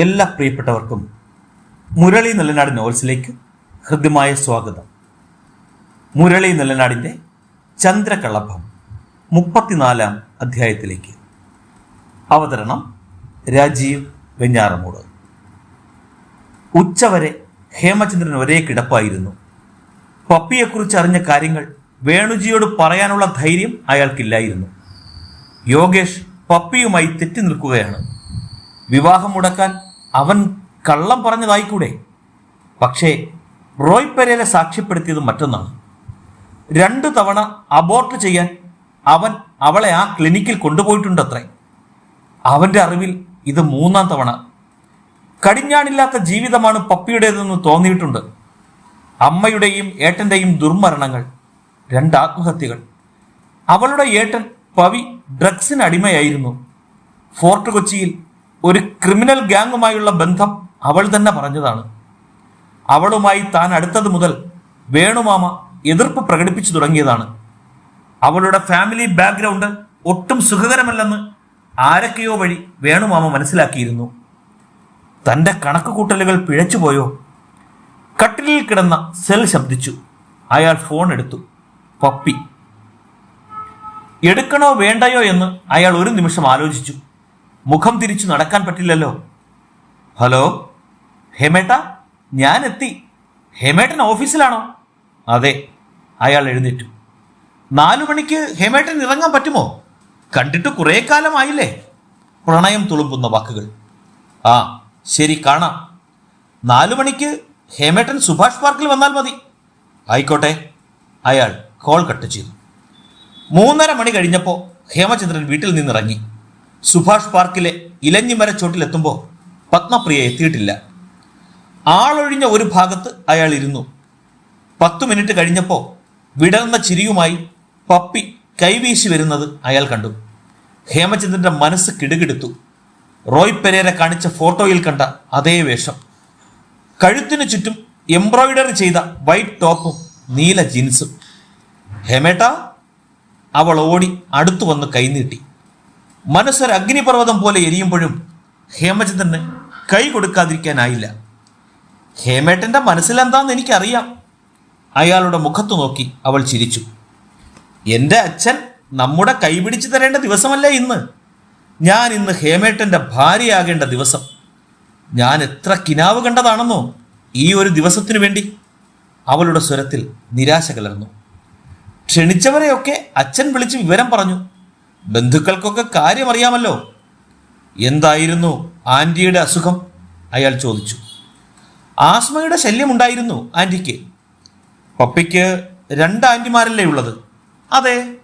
എല്ലാ പ്രിയപ്പെട്ടവർക്കും മുരളി നെല്ലനാട് നോവൽസിലേക്ക് ഹൃദ്യമായ സ്വാഗതം. മുരളി നെല്ലനാടിന്റെ ചന്ദ്രകളഭം മുപ്പത്തിനാലാം അധ്യായത്തിലേക്ക്. അവതരണം രാജീവ് വെഞ്ഞാറമൂട്. ഉച്ചവരെ ഹേമചന്ദ്രൻ ഒരേ കിടപ്പായിരുന്നു. പപ്പിയെക്കുറിച്ച് അറിഞ്ഞ കാര്യങ്ങൾ വേണുജിയോട് പറയാനുള്ള ധൈര്യം അയാൾക്കില്ലായിരുന്നു. യോഗേഷ് പപ്പിയുമായി തെറ്റി നിൽക്കുകയാണ്. വിവാഹം മുടക്കാൻ അവൻ കള്ളം പറഞ്ഞതായിക്കൂടെ? പക്ഷേ റോയ് പെരേലെ സാക്ഷ്യപ്പെടുത്തിയത് മറ്റൊന്നാണ്. രണ്ടു തവണ അബോർട്ട് ചെയ്യാൻ അവൻ അവളെ ആ ക്ലിനിക്കിൽ കൊണ്ടുപോയിട്ടുണ്ടത്രേ. അവന്റെ അറിവിൽ ഇത് മൂന്നാം തവണ. കടിഞ്ഞാണില്ലാത്ത ജീവിതമാണ് പപ്പിയുടേതെന്ന് തോന്നിയിട്ടുണ്ട്. അമ്മയുടെയും ഏട്ടന്റെയും ദുർമരണങ്ങൾ രണ്ട് ആത്മഹത്യകൾ. അവളുടെ ഏട്ടൻ പവി ഡ്രഗ്സിന് അടിമയായിരുന്നു. ഫോർട്ട് കൊച്ചിയിൽ ഒരു ക്രിമിനൽ ഗ്യാങ്ങുമായുള്ള ബന്ധം അവൾ തന്നെ പറഞ്ഞതാണ്. അവളുമായി താൻ അടുത്തത് മുതൽ വേണുമാമ എതിർപ്പ് പ്രകടിപ്പിച്ചു തുടങ്ങിയതാണ്. അവളുടെ ഫാമിലി ബാക്ക്ഗ്രൗണ്ട് ഒട്ടും സുഖകരമല്ലെന്ന് ആരൊക്കെയോ വഴി വേണുമാമ മനസ്സിലാക്കിയിരുന്നു. തന്റെ കണക്കുകൂട്ടലുകൾ പിഴച്ചുപോയോ കട്ടിലിൽ കിടന്ന സെൽ ശബ്ദിച്ചു. അയാൾ ഫോൺ എടുത്തു. പപ്പി എടുക്കണോ വേണ്ടയോ? എന്ന് അയാൾ ഒരു നിമിഷം ആലോചിച്ചു. മുഖം തിരിച്ചു നടക്കാൻ പറ്റില്ലല്ലോ. ഹലോ? ഹേമേട്ട ഞാൻ എത്തി ഹേമേട്ടൻ ഓഫീസിലാണോ? അതെ അയാൾ എഴുന്നേറ്റു. നാലു മണിക്ക് ഹേമേട്ടൻ ഇറങ്ങാൻ പറ്റുമോ? കണ്ടിട്ട് കുറേ കാലമായില്ലേ? പ്രണയം തുളുമ്പുന്ന വാക്കുകൾ. ആ ശരി കാണാം. നാലു മണിക്ക് ഹേമേട്ടൻ സുഭാഷ് പാർക്കിൽ വന്നാൽ മതി. ആയിക്കോട്ടെ അയാൾ കോൾ കട്ട് ചെയ്തു. മൂന്നര മണി കഴിഞ്ഞപ്പോൾ ഹേമചന്ദ്രൻ വീട്ടിൽ നിന്നിറങ്ങി. സുഭാഷ് പാർക്കിലെ ഇലഞ്ഞിമര ചോട്ടിലെത്തുമ്പോൾ പത്മപ്രിയ എത്തിയിട്ടില്ല. ആളൊഴിഞ്ഞ ഒരു ഭാഗത്ത് അയാൾ ഇരുന്നു പത്തു മിനിറ്റ് കഴിഞ്ഞപ്പോൾ വിടർന്ന ചിരിയുമായി പപ്പി കൈവീശി വരുന്നത് അയാൾ കണ്ടു. ഹേമചന്ദ്രന്റെ മനസ്സ് കിടുകിടുത്തു. റോയ് പെരേര കാണിച്ച ഫോട്ടോയിൽ കണ്ട അതേ വേഷം. കഴുത്തിനു ചുറ്റും എംബ്രോയിഡറി ചെയ്ത വൈറ്റ് ടോപ്പും നീല ജീൻസും. ഹേമേട്ട അവൾ ഓടി അടുത്തു വന്ന് കൈനീട്ടി മനസ്സൊരു അഗ്നിപർവതം പോലെ എരിയുമ്പോഴും ഹേമചന്ദ്രന് കൈ കൊടുക്കാതിരിക്കാനായില്ല. ഹേമേട്ടന്റെ മനസ്സിലെന്താന്ന് എനിക്കറിയാം. അയാളുടെ മുഖത്തു നോക്കി അവൾ ചിരിച്ചു. എന്റെ അച്ഛൻ നമ്മുടെ കൈപിടിച്ചു തരേണ്ട ദിവസമല്ല ഇന്ന്? ഞാൻ ഇന്ന് ഹേമേട്ടന്റെ ഭാര്യയാകേണ്ട ദിവസം. ഞാൻ എത്ര കിനാവ് കണ്ടതാണെന്നോ ഈ ഒരു ദിവസത്തിനു വേണ്ടി. അവളുടെ സ്വരത്തിൽ നിരാശ കലർന്നു. ക്ഷണിച്ചവരെയൊക്കെ അച്ഛൻ വിളിച്ച് വിവരം പറഞ്ഞു. ബന്ധുക്കൾക്കൊക്കെ കാര്യം അറിയാമല്ലോ എന്തായിരുന്നു ആന്റിയുടെ അസുഖം? അയാൾ ചോദിച്ചു. ആസ്മയുടെ ശല്യമുണ്ടായിരുന്നു ആന്റിക്ക് പപ്പിക്ക് രണ്ട് ആന്റിമാരല്ലേ ഉള്ളത്? അതെ.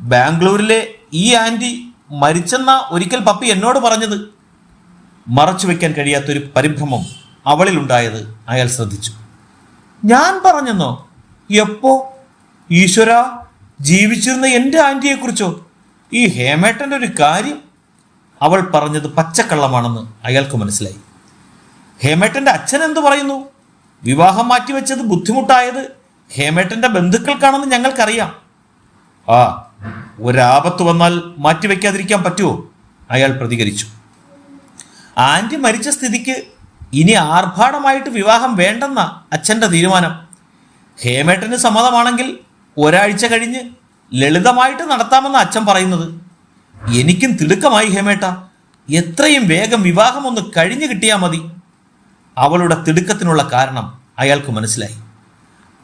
ബാംഗ്ലൂരിലെ ഈ ആന്റി മരിച്ചെന്ന ഒരിക്കൽ പപ്പി എന്നോട് പറഞ്ഞത്. മറച്ചു വെക്കാൻ കഴിയാത്തൊരു പരിഭ്രമം അവളിൽ അവളിലുണ്ടായത് അയാൾ ശ്രദ്ധിച്ചു. ഞാൻ പറഞ്ഞെന്നോ? എപ്പോ? ഈശ്വര ജീവിച്ചിരുന്ന എന്റെ ആന്റിയെക്കുറിച്ചോ? ഈ ഹേമേട്ടന്റെ ഒരു കാര്യം അവൾ പറഞ്ഞത് പച്ചക്കള്ളമാണെന്ന് അയാൾക്ക് മനസ്സിലായി. ഹേമേട്ടന്റെ അച്ഛൻ എന്തു പറയുന്നു? വിവാഹം മാറ്റിവെച്ചത് ബുദ്ധിമുട്ടായത് ഹേമേട്ടന്റെ ബന്ധുക്കൾക്കാണെന്ന് ഞങ്ങൾക്കറിയാം. ആ ഒരാപത്ത് വന്നാൽ മാറ്റിവെക്കാതിരിക്കാൻ പറ്റുമോ? അയാൾ പ്രതികരിച്ചു. ആന്റി മരിച്ച സ്ഥിതിക്ക് ഇനി ആർഭാടമായിട്ട് വിവാഹം വേണ്ടെന്ന അച്ഛന്റെ തീരുമാനം. ഹേമേട്ടന് സമ്മതമാണെങ്കിൽ ഒരാഴ്ച കഴിഞ്ഞ് ലളിതമായിട്ട് നടത്താമെന്ന് അച്ഛൻ പറയുന്നത്. എനിക്കും തിടുക്കമായി ഹേമേട്ട. എത്രയും വേഗം വിവാഹം ഒന്ന് കഴിഞ്ഞു കിട്ടിയാൽ മതി. അവളുടെ തിടുക്കത്തിനുള്ള കാരണം അയാൾക്ക് മനസ്സിലായി.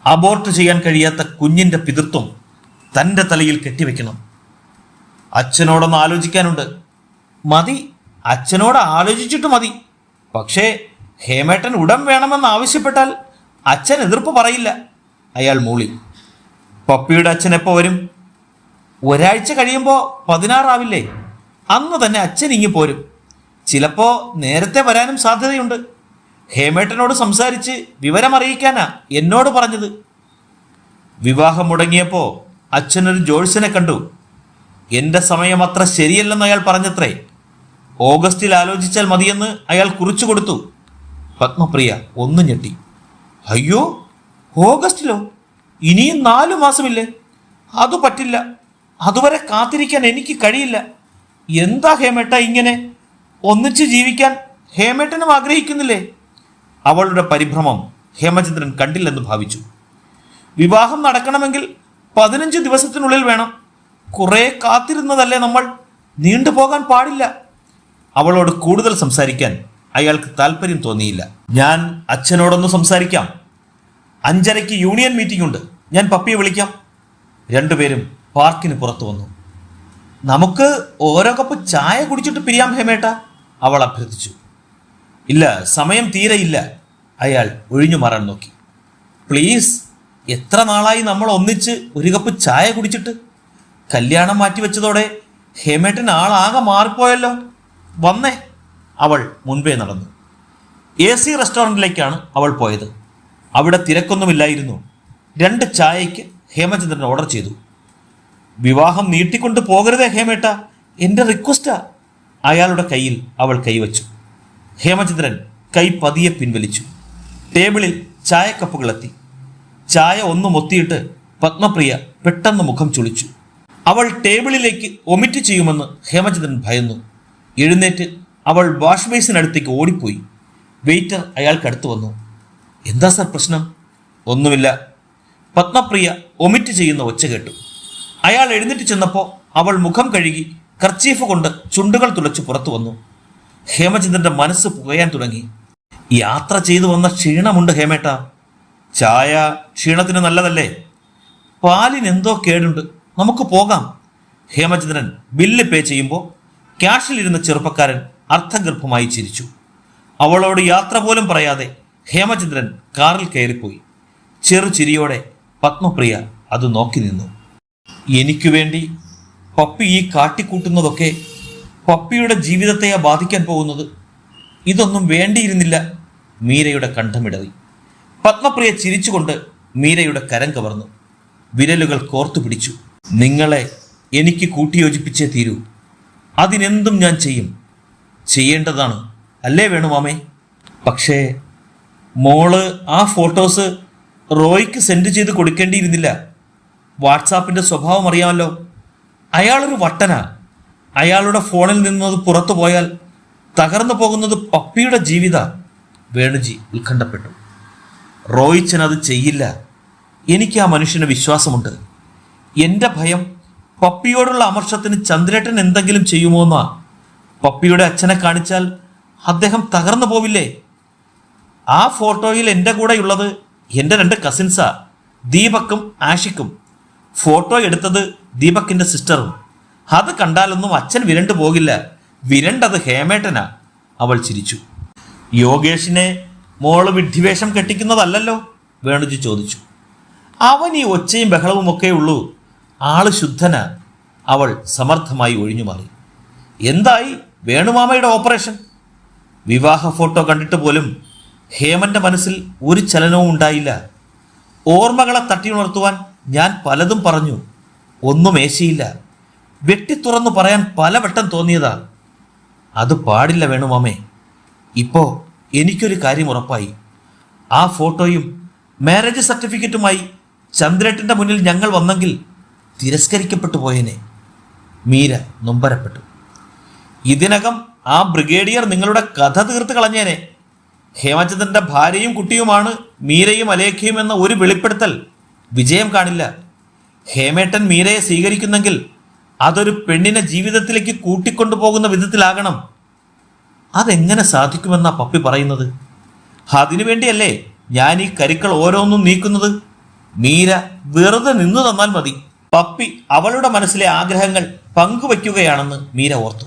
അബോർട്ട് ചെയ്യാൻ കഴിയാത്ത കുഞ്ഞിന്റെ പിതൃത്വം തന്റെ തലയിൽ കെട്ടിവെക്കണം. അച്ഛനോടൊന്ന് ആലോചിക്കാനുണ്ട്. മതി അച്ഛനോട് ആലോചിച്ചിട്ട് മതി. പക്ഷേ ഹേമേട്ടൻ ഉടൻ വേണമെന്ന് ആവശ്യപ്പെട്ടാൽ അച്ഛൻ എതിർപ്പ് പറയില്ല. അയാൾ മൂളി. പപ്പിയുടെ അച്ഛൻ എപ്പോൾ വരും? ഒരാഴ്ച കഴിയുമ്പോൾ പതിനാറാവില്ലേ? അന്ന് തന്നെ അച്ഛൻ ഇങ്ങി പോരും. ചിലപ്പോ നേരത്തെ വരാനും സാധ്യതയുണ്ട്. ഹേമേട്ടനോട് സംസാരിച്ച് വിവരമറിയിക്കാനാ എന്നോട് പറഞ്ഞത്. വിവാഹം മുടങ്ങിയപ്പോൾ അച്ഛനൊരു ജോഴ്സിനെ കണ്ടു. എന്റെ സമയം അത്ര ശരിയല്ലെന്ന് അയാൾ പറഞ്ഞത്രേ. ഓഗസ്റ്റിൽ ആലോചിച്ചാൽ മതിയെന്ന് അയാൾ കുറിച്ചു കൊടുത്തു. പത്മപ്രിയ ഒന്ന് ഞെട്ടി. അയ്യോ ഓഗസ്റ്റിലോ? ഇനിയും നാലു മാസമില്ലേ? അത് പറ്റില്ല. അതുവരെ കാത്തിരിക്കാൻ എനിക്ക് കഴിയില്ല. എന്താ ഹേമേട്ട ഇങ്ങനെ? ഒന്നിച്ച് ജീവിക്കാൻ ഹേമേട്ടനും ആഗ്രഹിക്കുന്നില്ലേ? അവളുടെ പരിഭ്രമം ഹേമചന്ദ്രൻ കണ്ടില്ലെന്ന് ഭാവിച്ചു. വിവാഹം നടക്കണമെങ്കിൽ പതിനഞ്ച് ദിവസത്തിനുള്ളിൽ വേണം. കുറെ കാത്തിരുന്നതല്ലേ നമ്മൾ? നീണ്ടുപോകാൻ പാടില്ല. അവളോട് കൂടുതൽ സംസാരിക്കാൻ അയാൾക്ക് താല്പര്യം തോന്നിയില്ല. ഞാൻ അച്ഛനോടൊന്ന് സംസാരിക്കാം. അഞ്ചരയ്ക്ക് യൂണിയൻ മീറ്റിംഗ് ഉണ്ട്. ഞാൻ പപ്പിയെ വിളിക്കാം. രണ്ടുപേരും പാർക്കിന് പുറത്തു വന്നു. നമുക്ക് ഓരോ കപ്പ് ചായ കുടിച്ചിട്ട് പിരിയാം ഹേമേട്ട? അവൾ അഭ്യർത്ഥിച്ചു. ഇല്ല സമയം തീരെ ഇല്ല. അയാൾ ഒഴിഞ്ഞു മാറാൻ നോക്കി. പ്ലീസ് എത്ര നാളായി നമ്മൾ ഒന്നിച്ച് ഒരു കപ്പ് ചായ കുടിച്ചിട്ട്? കല്യാണം മാറ്റിവെച്ചതോടെ ഹേമേട്ടൻ ആളാകെ മാറിപ്പോയല്ലോ. വന്നേ. അവൾ മുൻപേ നടന്നു. എ സി റെസ്റ്റോറന്റിലേക്കാണ് അവൾ പോയത്. അവിടെ തിരക്കൊന്നുമില്ലായിരുന്നു. രണ്ട് ചായയ്ക്ക് ഹേമചന്ദ്രൻ ഓർഡർ ചെയ്തു. വിവാഹം നീട്ടിക്കൊണ്ട് പോകരുതേ ഹേമേട്ട. എന്റെ റിക്വസ്റ്റാ. അയാളുടെ കയ്യിൽ അവൾ കൈവച്ചു. ഹേമചന്ദ്രൻ കൈ പതിയെ പിൻവലിച്ചു. ടേബിളിൽ ചായക്കപ്പുകളെത്തി. ചായ ഒന്ന് മൊത്തിയിട്ട് പത്മപ്രിയ പെട്ടെന്ന് മുഖം ചുളിച്ചു. അവൾ ടേബിളിലേക്ക് ഒമിറ്റ് ചെയ്യുമെന്ന് ഹേമചന്ദ്രൻ ഭയന്നു. എഴുന്നേറ്റ് അവൾ വാഷ് ബേസിനടുത്തേക്ക് ഓടിപ്പോയി. വെയിറ്റർ അയാൾക്കടുത്ത് വന്നു. എന്താ സർ പ്രശ്നം? ഒന്നുമില്ല. പത്മപ്രിയ ഒമിറ്റ് ചെയ്യുന്ന ഒച്ച കേട്ടു. അയാൾ എഴുന്നേറ്റ് ചെന്നപ്പോൾ അവൾ മുഖം കഴുകി കർച്ചീഫ് കൊണ്ട് ചുണ്ടുകൾ തുളച്ച് പുറത്തു വന്നു. ഹേമചന്ദ്രന്റെ മനസ്സ് പുകയാൻ തുടങ്ങി. യാത്ര ചെയ്തു വന്ന ക്ഷീണമുണ്ട് ഹേമേട്ട. ചായ ക്ഷീണത്തിന് നല്ലതല്ലേ? പാലിന് എന്തോ കേടുണ്ട്. നമുക്ക് പോകാം. ഹേമചന്ദ്രൻ ബില്ല് പേ ചെയ്യുമ്പോൾ ക്യാഷിലിരുന്ന ചെറുപ്പക്കാരൻ അർത്ഥഗർഭമായി ചിരിച്ചു. അവളോട് യാത്ര പോലും പറയാതെ ഹേമചന്ദ്രൻ കാറിൽ കയറിപ്പോയി. ചെറു ചിരിയോടെ പത്മപ്രിയ അത് നോക്കി നിന്നു. എനിക്കു വേണ്ടി പപ്പി ഈ കാട്ടിക്കൂട്ടുന്നതൊക്കെ പപ്പിയുടെ ജീവിതത്തെയാ ബാധിക്കാൻ പോകുന്നത്. ഇതൊന്നും വേണ്ടിയിരുന്നില്ല. മീരയുടെ കണ്ഠമിടറി. പത്മപ്രിയ ചിരിച്ചുകൊണ്ട് മീരയുടെ കരം കവർന്നു. വിരലുകൾ കോർത്തു പിടിച്ചു. നിങ്ങളെ എനിക്ക് കൂട്ടിയോജിപ്പിച്ചേ തീരൂ. അതിനെന്തും ഞാൻ ചെയ്യും. ചെയ്യേണ്ടതാണ്. അല്ലേ വേണു മാമേ? പക്ഷേ മോൾ ആ ഫോട്ടോസ് റോയ്ക്ക് സെൻഡ് ചെയ്ത് കൊടുക്കേണ്ടിയിരുന്നില്ല. വാട്സാപ്പിന്റെ സ്വഭാവം അറിയാമല്ലോ. അയാളൊരു വട്ടനാ. അയാളുടെ ഫോണിൽ നിന്നത് പുറത്തു പോയാൽ തകർന്നു പോകുന്നത് പപ്പിയുടെ ജീവിത. വേണുജി ഉത്കണ്ഠപ്പെട്ടു. റോയിച്ചൻ അത് ചെയ്യില്ല. എനിക്ക് ആ മനുഷ്യന് വിശ്വാസമുണ്ട്. എന്റെ ഭയം പപ്പിയോടുള്ള അമർഷത്തിന് ചന്ദ്രേട്ടൻ എന്തെങ്കിലും ചെയ്യുമോ എന്നാ പപ്പിയുടെ അച്ഛനെ കാണിച്ചാൽ അദ്ദേഹം തകർന്നു പോവില്ലേ? ആ ഫോട്ടോയിൽ എന്റെ കൂടെയുള്ളത് എന്റെ രണ്ട് കസിൻസാ ദീപക്കും ആഷിക്കും. ഫോട്ടോ എടുത്തത് ദീപക്കിന്റെ സിസ്റ്ററും. അത് കണ്ടാലൊന്നും അച്ഛൻ വിരണ്ടു പോകില്ല. വിരണ്ടത് ഹേമേട്ടനാ. അവൾ ചിരിച്ചു. യോഗേഷിനെ മോൾ വിഡ്ഢിവേഷം കെട്ടിക്കുന്നതല്ലല്ലോ? വേണുജി ചോദിച്ചു. അവൻ ഈ ഒച്ചയും ബഹളവും ഒക്കെ ഉള്ളൂ. ആൾ ശുദ്ധനാ. അവൾ സമർത്ഥമായി ഒഴിഞ്ഞു മാറി. എന്തായി? വേണുമാമയുടെ ഓപ്പറേഷൻ. വിവാഹ ഫോട്ടോ കണ്ടിട്ട് പോലും ഹേമന്റെ മനസ്സിൽ ഒരു ചലനവും ഉണ്ടായില്ല. ഓർമ്മകളെ തട്ടിയുണർത്തുവാൻ ഞാൻ പലതും പറഞ്ഞു. ഒന്നും ഏശിയില്ല. വെട്ടിത്തുറന്നു പറയാൻ പലവട്ടം തോന്നിയതാ. അത് പാടില്ല വേണുമാമേ ഇപ്പോ എനിക്കൊരു കാര്യം ഉറപ്പായി. ആ ഫോട്ടോയും മാരേജ് സർട്ടിഫിക്കറ്റുമായി ചന്ദ്രേട്ടന്റെ മുന്നിൽ ഞങ്ങൾ വന്നെങ്കിൽ തിരസ്കരിക്കപ്പെട്ടു പോയേനെ. മീര നൊമ്പരപ്പെട്ടു. ഇതിനകം ആ ബ്രിഗേഡിയർ നിങ്ങളുടെ കഥ തീർത്ത് കളഞ്ഞേനെ. ഹേമചന്ദ്രന്റെ ഭാര്യയും കുട്ടിയുമാണ് മീരയും അലേഖയും എന്ന ഒരു വെളിപ്പെടുത്തൽ വിജയം കാണില്ല. ഹേമേട്ടൻ മീരയെ സ്വീകരിക്കുന്നെങ്കിൽ അതൊരു പെണ്ണിനെ ജീവിതത്തിലേക്ക് കൂട്ടിക്കൊണ്ടുപോകുന്ന വിധത്തിലാകണം. അതെങ്ങനെ സാധിക്കുമെന്നാ പപ്പി പറയുന്നത്? അതിനു വേണ്ടിയല്ലേ ഞാൻ ഈ കരുക്കൾ ഓരോന്നും നീക്കുന്നത്? മീര വെറുതെ നിന്നു തന്നാൽ മതി. പപ്പി അവളുടെ മനസ്സിലെ ആഗ്രഹങ്ങൾ പങ്കുവയ്ക്കുകയാണെന്ന് മീര ഓർത്തു.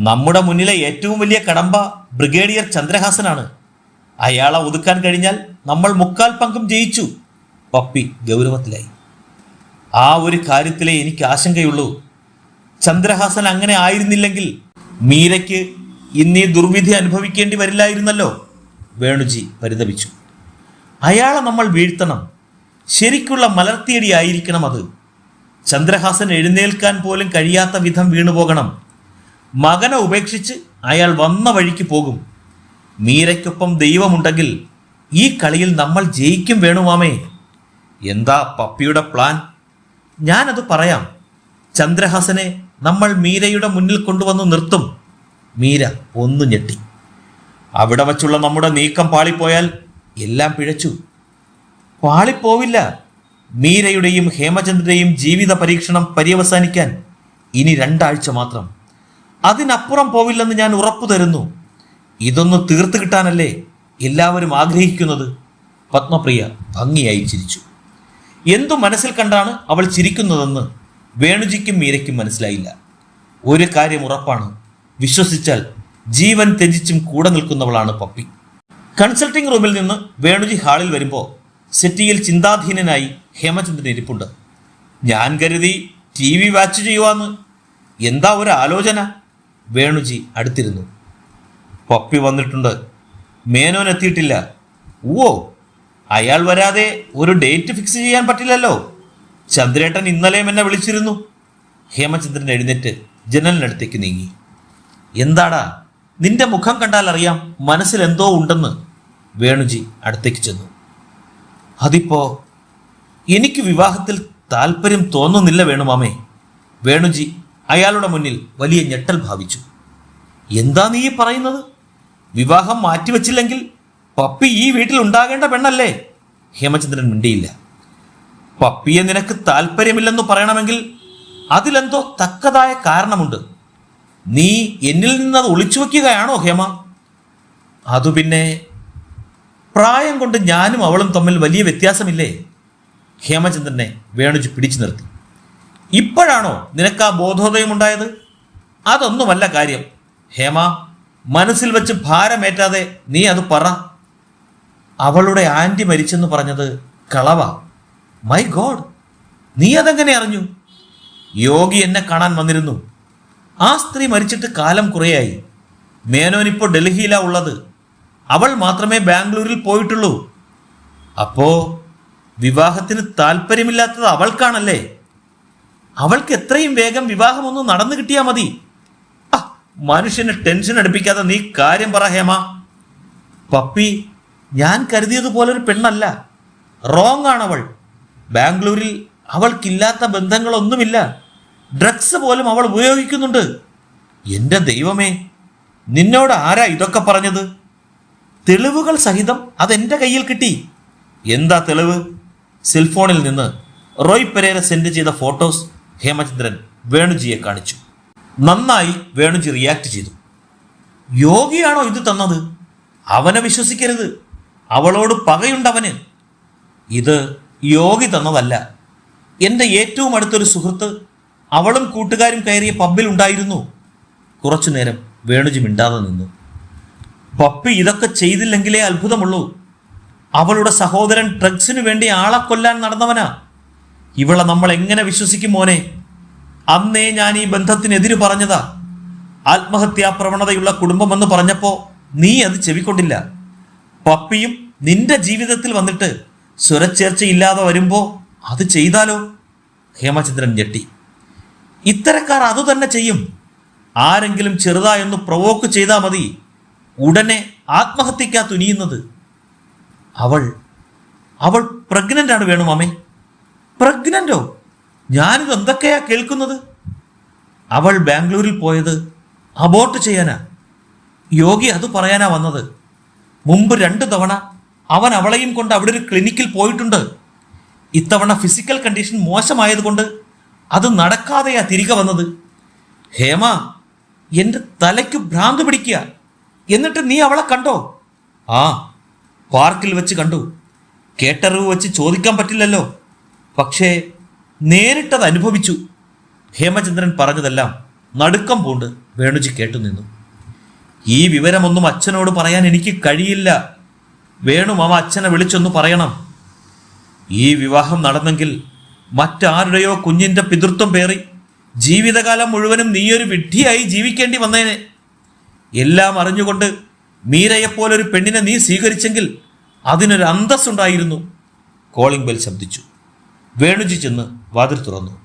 നമ്മുടെ മുന്നിലെ ഏറ്റവും വലിയ കടമ്പ ബ്രിഗേഡിയർ ചന്ദ്രഹാസനാണ്. അയാളെ ഒതുക്കാൻ കഴിഞ്ഞാൽ നമ്മൾ മുക്കാൽ പങ്കും ജയിച്ചു. പപ്പി ഗൗരവത്തിലായി. ആ ഒരു കാര്യത്തിലേ എനിക്ക് ആശങ്കയുള്ളൂ. ചന്ദ്രഹാസൻ അങ്ങനെ ആയിരുന്നില്ലെങ്കിൽ മീരയ്ക്ക് ഇന്നീ ദുർവിധി അനുഭവിക്കേണ്ടി വരില്ലായിരുന്നല്ലോ വേണുജി പരിതപിച്ചു. അയാളെ നമ്മൾ വീഴ്ത്തണം. ശരിക്കുള്ള മലർത്തിയടി ആയിരിക്കണം അത്. ചന്ദ്രഹാസൻ എഴുന്നേൽക്കാൻ പോലും കഴിയാത്ത വിധം വീണുപോകണം മകനെ ഉപേക്ഷിച്ച് അയാൾ വന്ന വഴിക്ക് പോകും. മീരയ്ക്കൊപ്പം ദൈവമുണ്ടെങ്കിൽ ഈ കളിയിൽ നമ്മൾ ജയിക്കും വേണുമാമേ. എന്താ പപ്പിയുടെ പ്ലാൻ? ഞാനത് പറയാം. ചന്ദ്രഹാസനെ നമ്മൾ മീരയുടെ മുന്നിൽ കൊണ്ടുവന്ന് നിർത്തും. മീര ഒന്നു ഞെട്ടി. അവിടെ വച്ചുള്ള നമ്മുടെ നീക്കം പാളിപ്പോയാൽ എല്ലാം പിഴച്ചു. പാളിപ്പോവില്ല. മീരയുടെയും ഹേമചന്ദ്രന്റെയും ജീവിത പരീക്ഷണം പര്യവസാനിക്കാൻ ഇനി രണ്ടാഴ്ച മാത്രം. അതിനപ്പുറം പോവില്ലെന്ന് ഞാൻ ഉറപ്പു തരുന്നു. ഇതൊന്ന് തീർത്തു കിട്ടാനല്ലേ എല്ലാവരും ആഗ്രഹിക്കുന്നത്? പത്മപ്രിയ ഭംഗിയായി ചിരിച്ചു. എന്തു മനസ്സിൽ കണ്ടാണ് അവൾ ചിരിക്കുന്നതെന്ന് വേണുജിക്കും മീരയ്ക്കും മനസ്സിലായില്ല. ഒരു കാര്യം ഉറപ്പാണ്. വിശ്വസിച്ചാൽ ജീവൻ ത്യജിച്ചും കൂടെ നിൽക്കുന്നവളാണ് പപ്പി. കൺസൾട്ടിംഗ് റൂമിൽ നിന്ന് വേണുജി ഹാളിൽ വരുമ്പോൾ സിറ്റിയിൽ ചിന്താധീനനായി ഹേമചന്ദ്രൻ ഇരിപ്പുണ്ട്. ഞാൻ കരുതി ടി വി വാച്ച് ചെയ്യുവാന്ന്. എന്താ ഒരു ആലോചന വേണുജി അടുത്തിരുന്നു. പപ്പി വന്നിട്ടുണ്ട്. മേനോൻ എത്തിയിട്ടില്ല. ഓ അയാൾ വരാതെ ഒരു ഡേറ്റ് ഫിക്സ് ചെയ്യാൻ പറ്റില്ലല്ലോ. ചന്ദ്രേട്ടൻ ഇന്നലെയും എന്നെ വിളിച്ചിരുന്നു. ഹേമചന്ദ്രൻ എഴുന്നേറ്റ് ജനലിനടുത്തേക്ക് നീങ്ങി. എന്താടാ നിന്റെ മുഖം കണ്ടാൽ അറിയാം മനസ്സിൽ എന്തോ ഉണ്ടെന്ന്. വേണുജി അടുത്തേക്ക് ചെന്നു. അതിപ്പോ എനിക്ക് വിവാഹത്തിൽ താല്പര്യം തോന്നുന്നില്ല വേണുമാമേ വേണുജി അയാളുടെ മുന്നിൽ വലിയ ഞെട്ടൽ ഭാവിച്ചു. എന്താ നീ പറയുന്നത്? വിവാഹം മാറ്റിവെച്ചില്ലെങ്കിൽ പപ്പി ഈ വീട്ടിൽ ഉണ്ടാകേണ്ട പെണ്ണല്ലേ? ഹേമചന്ദ്രൻ മിണ്ടിയില്ല. പപ്പിയെ നിനക്ക് താല്പര്യമില്ലെന്ന് പറയണമെങ്കിൽ അതിലെന്തോ തക്കതായ കാരണമുണ്ട്. നീ എന്നിൽ നിന്നത് ഒളിച്ചു വയ്ക്കുകയാണോ ഹേമ? അതു പിന്നെ പ്രായം കൊണ്ട് ഞാനും അവളും തമ്മിൽ വലിയ വ്യത്യാസമില്ലേ? ഹേമചന്ദ്രനെ വേണുജി പിടിച്ചു നിർത്തി. ഇപ്പോഴാണോ നിനക്ക് ആ ബോധോദയം ഉണ്ടായത് അതൊന്നുമല്ല കാര്യം. ഹേമ മനസ്സിൽ വെച്ച് ഭാരമേറ്റാതെ നീ അത് പറ. അവളുടെ ആന്റി മരിച്ചെന്ന് പറഞ്ഞത് കളവ. മൈ ഗോഡ് നീ അതെങ്ങനെ അറിഞ്ഞു? യോഗി എന്നെ കാണാൻ വന്നിരുന്നു. ആ സ്ത്രീ മരിച്ചിട്ട് കാലം കുറേയായി. മേനോൻ ഇപ്പോൾ ഡൽഹിയിലാ ഉള്ളത്. അവൾ മാത്രമേ ബാംഗ്ലൂരിൽ പോയിട്ടുള്ളൂ. അപ്പോ വിവാഹത്തിന് താല്പര്യമില്ലാത്തത് അവൾക്കാണല്ലേ? അവൾക്ക് എത്രയും വേഗം വിവാഹം ഒന്ന് നടന്നു കിട്ടിയാ മതി. മനുഷ്യന് ടെൻഷൻ അടുപ്പിക്കാതെ നീ കാര്യം പറ ഹേമ. പപ്പി ഞാൻ കരുതിയതുപോലെ ഒരു പെണ്ണല്ല. റോങ് ആണ് അവൾ ബാംഗ്ലൂരിൽ അവൾക്കില്ലാത്ത ബന്ധങ്ങളൊന്നുമില്ല. ഡ്രഗ്സ് പോലും അവൾ ഉപയോഗിക്കുന്നുണ്ട്. എന്റെ ദൈവമേ നിന്നോട് ആരാ ഇതൊക്കെ പറഞ്ഞത്? തെളിവുകൾ സഹിതം അതെന്റെ കയ്യിൽ കിട്ടി. എന്താ തെളിവ്? സെൽഫോണിൽ നിന്ന് റോയ് പെരേര സെൻഡ് ചെയ്ത ഫോട്ടോസ് ഹേമചന്ദ്രൻ വേണുജിയെ കാണിച്ചു. നന്നായി വേണുജി റിയാക്ട് ചെയ്തു. യോഗിയാണോ ഇത് തന്നത്? അവനെ വിശ്വസിക്കരുത്. അവളോട് പകയുണ്ടവന്. ഇത് യോഗി തന്നതല്ല. എന്റെ ഏറ്റവും അടുത്തൊരു സുഹൃത്ത് അവളും കൂട്ടുകാരും കയറിയ പബ്ബിൽ ഉണ്ടായിരുന്നു. കുറച്ചു നേരം വേണുജി മിണ്ടാതെ നിന്നു. പപ്പി ഇതൊക്കെ ചെയ്തില്ലെങ്കിലേ അത്ഭുതമുള്ളൂ. അവളുടെ സഹോദരൻ ഡ്രഗ്സിനു വേണ്ടി ആളെ കൊല്ലാൻ നടന്നവനാ. ഇവളെ നമ്മൾ എങ്ങനെ വിശ്വസിക്കും മോനെ? അന്നേ ഞാൻ ഈ ബന്ധത്തിനെതിര് പറഞ്ഞതാ. ആത്മഹത്യാ പ്രവണതയുള്ള കുടുംബമെന്ന് പറഞ്ഞപ്പോ നീ അത് ചെവിക്കൊണ്ടില്ല. പപ്പിയും നിന്റെ ജീവിതത്തിൽ വന്നിട്ട് സ്വരച്ചേർച്ചയില്ലാതെ വരുമ്പോ അത് ചെയ്താലോ? ഹേമചന്ദ്രൻ ഞെട്ടി. ഇത്തരക്കാർ അത് തന്നെ ചെയ്യും. ആരെങ്കിലും ചെറുതായൊന്ന് പ്രൊവോക്ക് ചെയ്താൽ മതി. ഉടനെ ആത്മഹത്യക്കാ തുനിയുന്നത്. അവൾ അവൾ പ്രഗ്നന്റ് ആണ് വേണു മാമേ. പ്രഗ്നന്റോ ഞാനിത് എന്തൊക്കെയാ കേൾക്കുന്നത്? അവൾ ബാംഗ്ലൂരിൽ പോയത് അബോർട്ട് ചെയ്യാനാ. യോഗി അത് പറയാനാ വന്നത്. മുമ്പ് രണ്ട് തവണ അവൻ അവളെയും കൊണ്ട് അവിടെ ഒരു ക്ലിനിക്കിൽ പോയിട്ടുണ്ട്. ഇത്തവണ ഫിസിക്കൽ കണ്ടീഷൻ മോശമായതുകൊണ്ട് അത് നടക്കാതെയാ തിരികെ വന്നത്. ഹേമ എന്റെ തലയ്ക്ക് ഭ്രാന്ത് പിടിക്കുക. എന്നിട്ട് നീ അവളെ കണ്ടോ? ആ പാർക്കിൽ വെച്ച് കണ്ടു. കേട്ടറിവ് വെച്ച് ചോദിക്കാൻ പറ്റില്ലല്ലോ. പക്ഷേ നേരിട്ടത് അനുഭവിച്ചു ഹേമചന്ദ്രൻ പറഞ്ഞതെല്ലാം നടുക്കം പൂണ്ട് വേണുജി കേട്ടു നിന്നു ഈ വിവരമൊന്നും അച്ഛനോട് പറയാൻ എനിക്ക് കഴിയില്ല. വേണു മാമ അച്ഛനെ വിളിച്ചൊന്ന് പറയണം. ഈ വിവാഹം നടന്നെങ്കിൽ മറ്റാരുടെയോ കുഞ്ഞിന്റെ പിതൃത്വം പേറി ജീവിതകാലം മുഴുവനും നീയൊരു വിഡ്ഢിയായി ജീവിക്കേണ്ടി വന്നേനെ. എല്ലാം അറിഞ്ഞുകൊണ്ട് മീരയെപ്പോലൊരു പെണ്ണിനെ നീ സ്വീകരിച്ചെങ്കിൽ അതിനൊരു അന്തസ്സുണ്ടായിരുന്നു. Calling bell ശബ്ദിച്ചു. വേണുജി ചെന്ന് വാതിൽ തുറന്നു.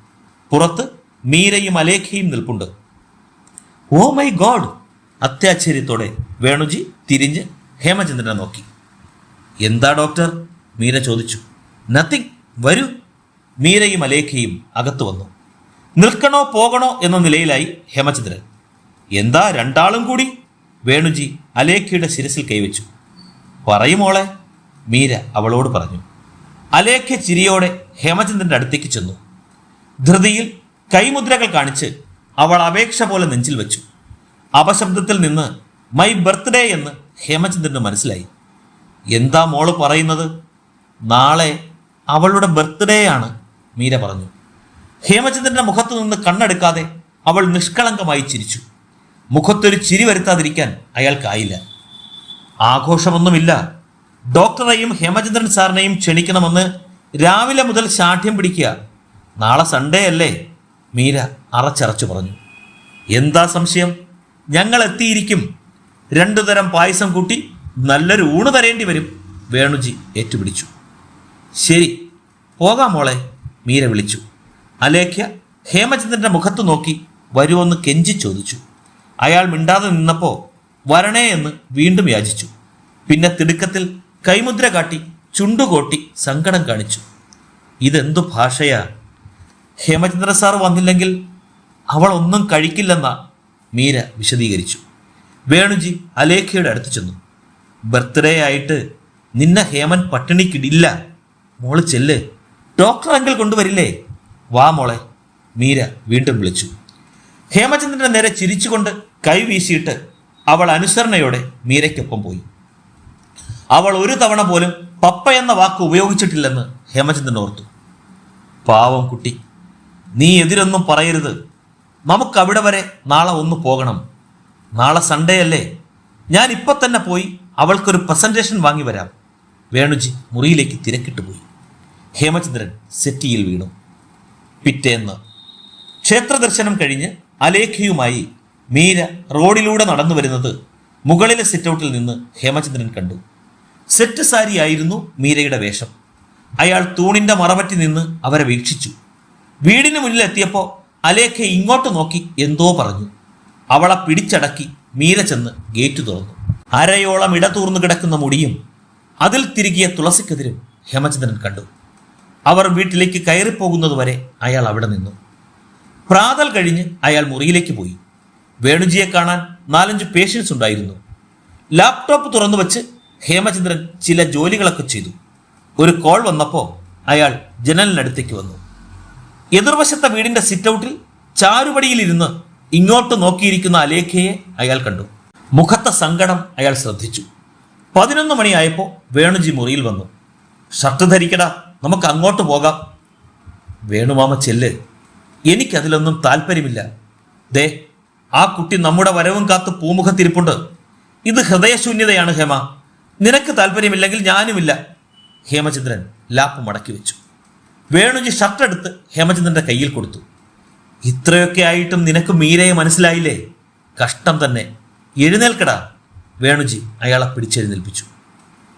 പുറത്ത് മീരയും അലേഖയും നിൽപ്പുണ്ട്. Oh my God! അത്യാശ്ചര്യത്തോടെ വേണുജി തിരിഞ്ഞ് ഹേമചന്ദ്രനെ നോക്കി. എന്താ ഡോക്ടർ? മീര ചോദിച്ചു. നത്തിങ്. വരൂ. മീരയും അലേഖയും അകത്തു വന്നു. നിൽക്കണോ പോകണോ എന്ന നിലയിലായി ഹേമചന്ദ്രൻ. എന്താ രണ്ടാളും കൂടി? വേണുജി അലേഖയുടെ ശിരസിൽ കൈവച്ചു. പറയുമോളെ മീര അവളോട് പറഞ്ഞു. അലേഖ ചിരിയോടെ ഹേമചന്ദ്രന്റെ അടുത്തേക്ക് ചെന്നു. ധൃതിയിൽ കൈമുദ്രകൾ കാണിച്ച് അവൾ അപേക്ഷ പോലെ നെഞ്ചിൽ വെച്ചു. അപശബ്ദത്തിൽ നിന്ന് മൈ ബർത്ത്ഡേ എന്ന് ഹേമചന്ദ്രന് മനസ്സിലായി. എന്താ മോൾ പറയുന്നത്? നാളെ അവളുടെ ബർത്ത്ഡേ ആണ് മീര പറഞ്ഞു. ഹേമചന്ദ്രന്റെ മുഖത്തു നിന്ന് കണ്ണെടുക്കാതെ അവൾ നിഷ്കളങ്കമായി ചിരിച്ചു. മുഖത്തൊരു ചിരി വരുത്താതിരിക്കാൻ അയാൾക്കായില്ല. ആഘോഷമൊന്നുമില്ല. ഡോക്ടറെയും ഹേമചന്ദ്രൻ സാറിനെയും ക്ഷണിക്കണമെന്ന് രാവിലെ മുതൽ ശാഠ്യം പിടിക്കുക നാളെ സൺഡേ അല്ലേ? മീര അറച്ചറച്ചു പറഞ്ഞു. എന്താ സംശയം? ഞങ്ങൾ എത്തിയിരിക്കും രണ്ടു തരം പായസം കൂട്ടി നല്ലൊരു ഊണ് തരേണ്ടി വരും വേണുജി ഏറ്റുപിടിച്ചു. ശരി പോകാം മോളെ മീര വിളിച്ചു. അലേഖ്യ ഹേമചന്ദ്രന്റെ മുഖത്ത് നോക്കി വരുമെന്ന് കെഞ്ചി ചോദിച്ചു. അയാൾ മിണ്ടാതെ നിന്നപ്പോ വരണേ എന്ന് വീണ്ടും യാചിച്ചു. പിന്നെ തിടുക്കത്തിൽ കൈമുദ്ര കാട്ടി ചുണ്ടുകോട്ടി സങ്കടം കാണിച്ചു. ഇതെന്തു ഭാഷയാ? ഹേമചന്ദ്ര സാർ വന്നില്ലെങ്കിൽ അവൾ ഒന്നും കഴിക്കില്ലെന്ന മീര വിശദീകരിച്ചു. വേണുജി അലേഖയുടെ അടുത്ത് ചെന്നു. ബർത്ത്ഡേ ആയിട്ട് നിന്നെ ഹേമൻ പട്ടിണിക്കിടില്ല. മോൾ ചെല്ല്. ഡോക്ടർ അങ്കിൾ കൊണ്ടുവരില്ലേ? വാ മോളെ. മീര വീണ്ടും വിളിച്ചു. ഹേമചന്ദ്രന്റെ നേരെ ചിരിച്ചുകൊണ്ട് കൈ വീശിയിട്ട് അവൾ അനുസരണയോടെ മീരയ്ക്കൊപ്പം പോയി. അവൾ ഒരു തവണ പോലും പപ്പ എന്ന വാക്ക് ഉപയോഗിച്ചിട്ടില്ലെന്ന് ഹേമചന്ദ്രൻ ഓർത്തു. പാവം കുട്ടി. നീ എതിരൊന്നും പറയരുത്. നമുക്ക് അവിടെ വരെ നാളെ ഒന്ന് പോകണം. നാളെ സൺഡേ അല്ലേ? ഞാൻ ഇപ്പൊ തന്നെ പോയി അവൾക്കൊരു പ്രസന്റേഷൻ വാങ്ങി വരാം. വേണുജി മുറിയിലേക്ക് തിരക്കിട്ട് പോയി. ഹേമചന്ദ്രൻ സെറ്റിയിൽ വീണു. പിറ്റേന്ന് ക്ഷേത്ര ദർശനം കഴിഞ്ഞ് അലേഖയുമായി മീര റോഡിലൂടെ നടന്നു വരുന്നത് മുകളിലെ സിറ്റൗട്ടിൽ നിന്ന് ഹേമചന്ദ്രൻ കണ്ടു. സെറ്റ് സാരിയായിരുന്നു മീരയുടെ വേഷം. അയാൾ തൂണിന്റെ മറവറ്റി നിന്ന് അവരെ വീക്ഷിച്ചു. വീടിന് മുന്നിൽ എത്തിയപ്പോൾ അലേഖ ഇങ്ങോട്ട് നോക്കി എന്തോ പറഞ്ഞു. അവളെ പിടിച്ചടക്കി മീര ചെന്ന് ഗേറ്റ് തുറന്നു. അരയോളം ഇടതൂർന്നു കിടക്കുന്ന മുടിയും അതിൽ തിരികിയ തുളസിക്കെതിരും ഹേമചന്ദ്രൻ കണ്ടു. അവർ വീട്ടിലേക്ക് കയറിപ്പോകുന്നതുവരെ അയാൾ അവിടെ നിന്നു. പ്രാതൽ കഴിഞ്ഞ് അയാൾ മുറിയിലേക്ക് പോയി. വേണുജിയെ കാണാൻ നാലഞ്ച് പേഷ്യൻസ് ഉണ്ടായിരുന്നു. ലാപ്ടോപ്പ് തുറന്നു വച്ച് ഹേമചന്ദ്രൻ ചില ജോലികളൊക്കെ ചെയ്തു. ഒരു കോൾ വന്നപ്പോൾ അയാൾ ജനലിനടുത്തേക്ക് വന്നു. എതിർവശത്തെ വീടിന്റെ സിറ്റൗട്ടിൽ ചാരുപടിയിലിരുന്ന് ഇങ്ങോട്ട് നോക്കിയിരിക്കുന്ന അലേഖയെ അയാൾ കണ്ടു. മുഖത്ത സങ്കടം അയാൾ ശ്രദ്ധിച്ചു. പതിനൊന്ന് മണിയായപ്പോൾ വേണുജി മുറിയിൽ വന്നു. ഷർട്ട് ധരിക്കടാ നമുക്ക് അങ്ങോട്ട് പോകാം. വേണുമാമ ചെല്ല്. എനിക്കതിലൊന്നും താല്പര്യമില്ല. ദേ ആ കുട്ടി നമ്മുടെ വരവും കാത്ത് പൂമുഖത്തിരിപ്പുണ്ട് ഇത് ഹൃദയശൂന്യതയാണ് ഹേമ. നിനക്ക് താല്പര്യമില്ലെങ്കിൽ ഞാനുമില്ല. ഹേമചന്ദ്രൻ ലാപ്പ് മടക്കി വെച്ചു. വേണുജി ഷർട്ട് എടുത്ത് ഹേമചന്ദ്രന്റെ കയ്യിൽ കൊടുത്തു. ഇത്രയൊക്കെ ആയിട്ടും നിനക്ക് മീരയെ മനസ്സിലായില്ലേ? കഷ്ടം തന്നെ. എഴുന്നേൽക്കടാ. വേണുജി അയാളെ പിടിച്ചെഴുന്നേൽപ്പിച്ചു.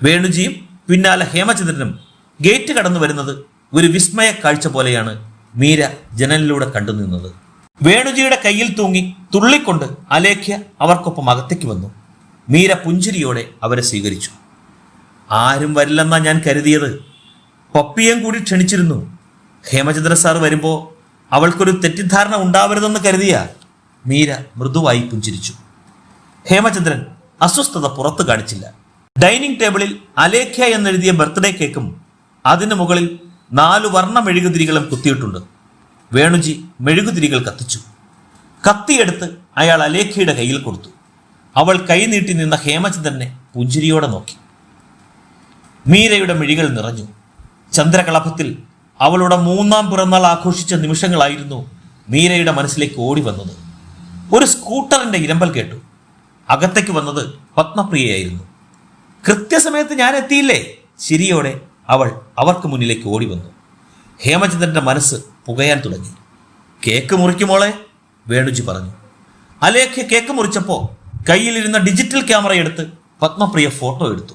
വേണുജിയും പിന്നാലെ ഹേമചന്ദ്രനും ഗേറ്റ് കടന്നു വരുന്നത് ഒരു വിസ്മയ കാഴ്ച പോലെയാണ് മീര ജനലിലൂടെ കണ്ടു നിന്നത്. വേണുജിയുടെ കയ്യിൽ തൂങ്ങി തുള്ളിക്കൊണ്ട് അലേഖ്യ അവർക്കൊപ്പം അകത്തേക്ക് വന്നു. മീര പുഞ്ചിരിയോടെ അവരെ സ്വീകരിച്ചു. ആരും വരില്ലെന്നാ ഞാൻ കരുതിയത്. പപ്പിയേം കൂടി ക്ഷണിച്ചിരുന്നു. ഹേമചന്ദ്ര സാർ വരുമ്പോൾ അവൾക്കൊരു തെറ്റിദ്ധാരണ ഉണ്ടാവരുതെന്ന് കരുതിയ മീര മൃദുവായി പുഞ്ചിരിച്ചു. ഹേമചന്ദ്രൻ അസ്വസ്ഥത പുറത്തു കാണിച്ചില്ല. ഡൈനിങ് ടേബിളിൽ അലേഖ്യ എന്നെഴുതിയ ബർത്ത്ഡേ കേക്കും അതിനു മുകളിൽ നാലു വർണ മെഴുകുതിരികളും കുത്തിയിട്ടുണ്ട്. വേണുജി മെഴുകുതിരികൾ കത്തിച്ചു. കത്തിയെടുത്ത് അയാൾ അലേഖയുടെ കയ്യിൽ കൊടുത്തു. അവൾ കൈനീട്ടി നിന്ന ഹേമചന്ദ്രനെ പുഞ്ചിരിയോടെ നോക്കി. മീരയുടെ മിഴികൾ നിറഞ്ഞു. ചന്ദ്രകളഭത്തിൽ അവളുടെ മൂന്നാം പിറന്നാൾ ആഘോഷിച്ച നിമിഷങ്ങളായിരുന്നു മീരയുടെ മനസ്സിലേക്ക് ഓടി വന്നത്. ഒരു സ്കൂട്ടറിന്റെ ഇരമ്പൽ കേട്ടു. അകത്തേക്ക് വന്നത് പത്മപ്രിയയായിരുന്നു. കൃത്യസമയത്ത് ഞാൻ എത്തിയില്ലേ? ശരിയോടെ അവൾ അവർക്ക് മുന്നിലേക്ക് ഓടി വന്നു. ഹേമചന്ദ്രന്റെ മനസ്സ് പുകയാൻ തുടങ്ങി. കേക്ക് മുറിക്കുമോളെ വേണുജി പറഞ്ഞു. അലേഖ കേക്ക് മുറിച്ചപ്പോൾ കയ്യിലിരുന്ന ഡിജിറ്റൽ ക്യാമറ എടുത്ത് പത്മപ്രിയ ഫോട്ടോ എടുത്തു.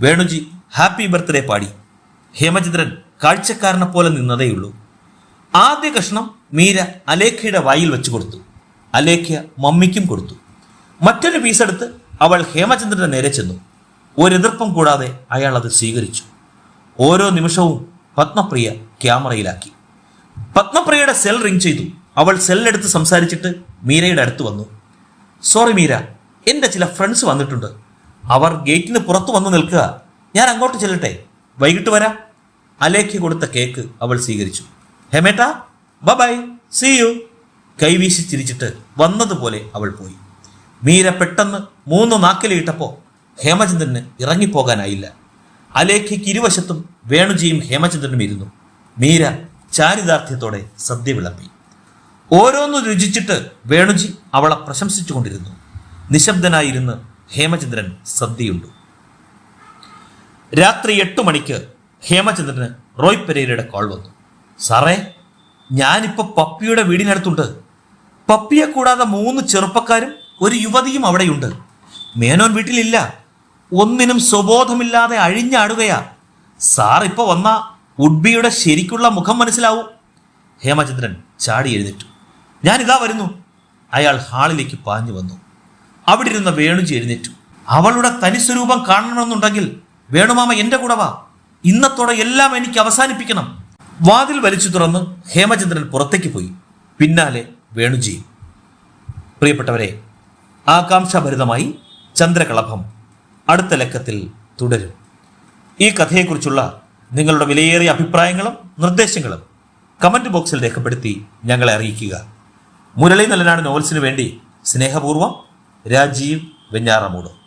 വേണുജി ഹാപ്പി ബർത്ത്ഡേ പാടി. ഹേമചന്ദ്രൻ കാഴ്ചക്കാരനെ പോലെ നിന്നതേയുള്ളൂ. ആദ്യ കഷ്ണം മീര അലേഖയുടെ വായിൽ വെച്ചു കൊടുത്തു. അലേഖ മമ്മിക്കും കൊടുത്തു. മറ്റൊരു പീസെടുത്ത് അവൾ ഹേമചന്ദ്രന്റെ നേരെ ചെന്നു. ഒരെതിർപ്പം കൂടാതെ അയാൾ അത് സ്വീകരിച്ചു. ഓരോ നിമിഷവും പത്മപ്രിയ ക്യാമറയിലാക്കി. പത്മപ്രിയയുടെ സെൽ റിംഗ് ചെയ്തു. അവൾ സെല്ലെടുത്ത് സംസാരിച്ചിട്ട് മീരയുടെ അടുത്ത് വന്നു. സോറി മീര എന്റെ ചില ഫ്രണ്ട്സ് വന്നിട്ടുണ്ട്. അവർ ഗേറ്റിന് പുറത്ത് വന്ന് നിൽക്കുക. ഞാൻ അങ്ങോട്ട് ചെല്ലട്ടെ. വൈകിട്ട് വരാം. അലേഖ കൊടുത്ത കേക്ക് അവൾ സ്വീകരിച്ചു. ഹെമേട്ട ബൈ സി യു കൈവീശി ചിരിച്ചിട്ട് വന്നതുപോലെ അവൾ പോയി. മീര പെട്ടെന്ന് മൂന്ന് നാക്കിലിട്ടപ്പോൾ ഹേമചന്ദ്രന് ഇറങ്ങിപ്പോകാനായില്ല. അലേഖയ്ക്ക് ഇരുവശത്തും വേണുജിയും ഹേമചന്ദ്രനും ഇരുന്നു. മീര ചാരിതാർത്ഥ്യത്തോടെ സദ്യ വിളമ്പി. ഓരോന്ന് രുചിച്ചിട്ട് വേണുജി അവളെ പ്രശംസിച്ചുകൊണ്ടിരുന്നു. നിശബ്ദനായിരുന്ന് ഹേമചന്ദ്രൻ സദ്യയുണ്ടു. രാത്രി എട്ട് മണിക്ക് ഹേമചന്ദ്രന് റോയ് പെരേരയുടെ കോൾ വന്നു. സാറേ ഞാനിപ്പോ പപ്പിയുടെ വീടിനടുത്തുണ്ട്. പപ്പിയെ കൂടാതെ മൂന്ന് ചെറുപ്പക്കാരും ഒരു യുവതിയും അവിടെയുണ്ട്. മേനോൻ വീട്ടിലില്ല. ഒന്നിനും സ്വബോധമില്ലാതെ അഴിഞ്ഞാടുകയാ. സാർ വന്ന ഉഡ്ബിയുടെ ശരിക്കുള്ള മുഖം മനസ്സിലാവും. ഹേമചന്ദ്രൻ ചാടി എഴുന്നേറ്റു. ഞാനിതാ വരുന്നു. അയാൾ ഹാളിലേക്ക് പാഞ്ഞു വന്നു. അവിടെ ഇരുന്ന വേണുജി എഴുന്നേറ്റു. അവളുടെ തനി സ്വരൂപം കാണണമെന്നുണ്ടെങ്കിൽ വേണുമാമ എന്റെ കൂടെ വാ. ഇന്നത്തോടെ എല്ലാം എനിക്ക് അവസാനിപ്പിക്കണം. വാതിൽ വലിച്ചു തുറന്ന് ഹേമചന്ദ്രൻ പുറത്തേക്ക് പോയി. പിന്നാലെ വേണുജി. പ്രിയപ്പെട്ടവരെ ആകാംക്ഷാഭരിതമായി ചന്ദ്രകളഭം അടുത്ത ലക്കത്തിൽ തുടരും. ഈ കഥയെക്കുറിച്ചുള്ള നിങ്ങളുടെ വിലയേറിയ അഭിപ്രായങ്ങളും നിർദ്ദേശങ്ങളും കമന്റ് ബോക്സിൽ രേഖപ്പെടുത്തി ഞങ്ങളെ അറിയിക്കുക. മുരളി നല്ലനാട് നോവൽസിന് വേണ്ടി സ്നേഹപൂർവം രാജീവ് വെഞ്ഞാറമൂട്.